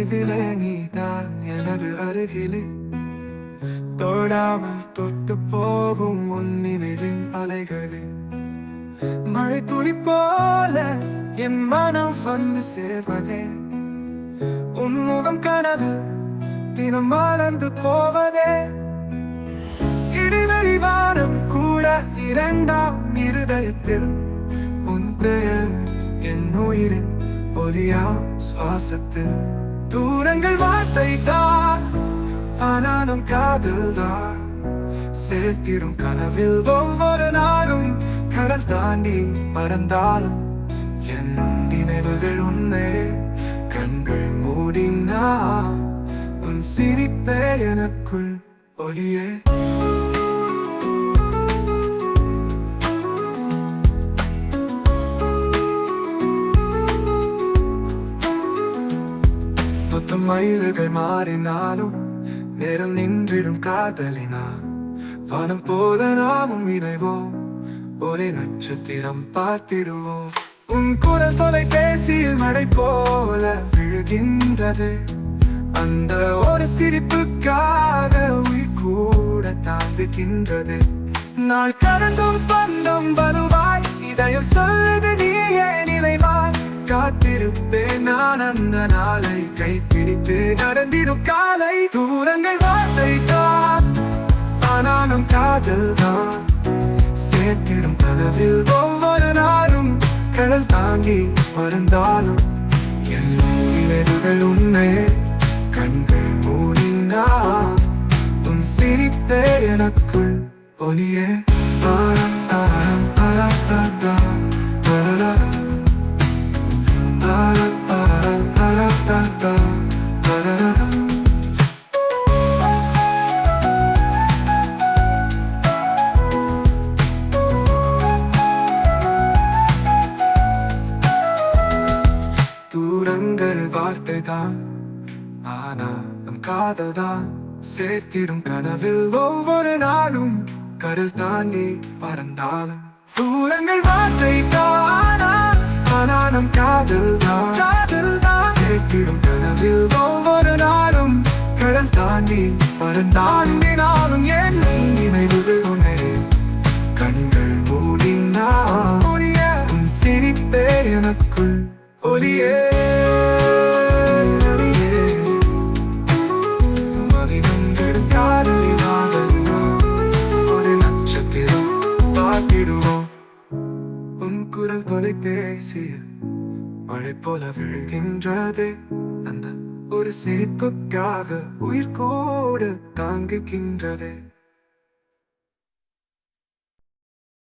தொலைவிலே நீதான் எனது அருகிலே. தொடாமல் தொட்டு போகும் உன் நினைவின் அலைகளே. மழை துளி போல என் மனம் வந்து சேர்வதே. உன் முகம் கனவு தினம் வளர்ந்து போவதே. இடிவெளி வாரம் கூட இரண்டாம் இருதயத்தில் உன் பெயர் என் உயிரின் ஒலியா சுவாசத்தில். தூரங்கள் வார்த்தை தான் ஆனாலும் காதல் தான் சேர்த்திடும் கனவில் ஒவ்வொரு நாளும். கடல் தாண்டி பறந்தாலும் என் நினைவுகள் உன்னே. கண்கள் மூடினா உன் சிரிப்பே எனக்குள் ஒளியே. மயில்கள் மாறினாலும் நேரம் நின்றிடும் காதலினா. வானம் போல நாமும் இணைவோம். ஒரே நட்சத்திரம் பார்த்திடுவோம். உன் குரல் தொலைபேசியில் மழை போல விழுகின்றது. அந்த ஒரு சிரிப்புக்காக உயிர் கூட தாங்குகின்றது. நாள் கடந்தும் பந்தம் வருவாய். இதயம் சொல்லுது நீயே நிலைவாய். காத்திருப்பேன் நான் அந்த நாளை. கைப்பிடித்து நடந்திடும் காலை. தூரங்கள் வார்த்தை தான் ஆனாலும் காதல் தான் சேர்த்திடும் கனவில் ஒவ்வொரு நாளும். கடல் தாங்கி மறந்தாலும். என் நினைவுகள் உன்னை கண்கள் மூடினா. உன் சிரிப்பே எனக்குள் ஒளியே தாரம் ஆனா நம் காதல் தான். சேர்த்திடும் கனவில் ஒவ்வொரு நாளும். கடல் தாண்டி பறந்தாலும். தூரங்கள் வார்த்தை தானா? ஆனா நம் காதல் தான். காதல் தான். சேர்த்திடும் கனவில் ஒவ்வொரு நாளும். கடல் தாண்டி பறந்தாண்டினாலும் என் நினைவு பார்த்திடுவோம் உன் குரல் தொலைபேசியில் மழை போல விழுகின்றது. அந்த ஒரு சிரிப்புக்காக உயிர் கூட தாங்குகின்றது.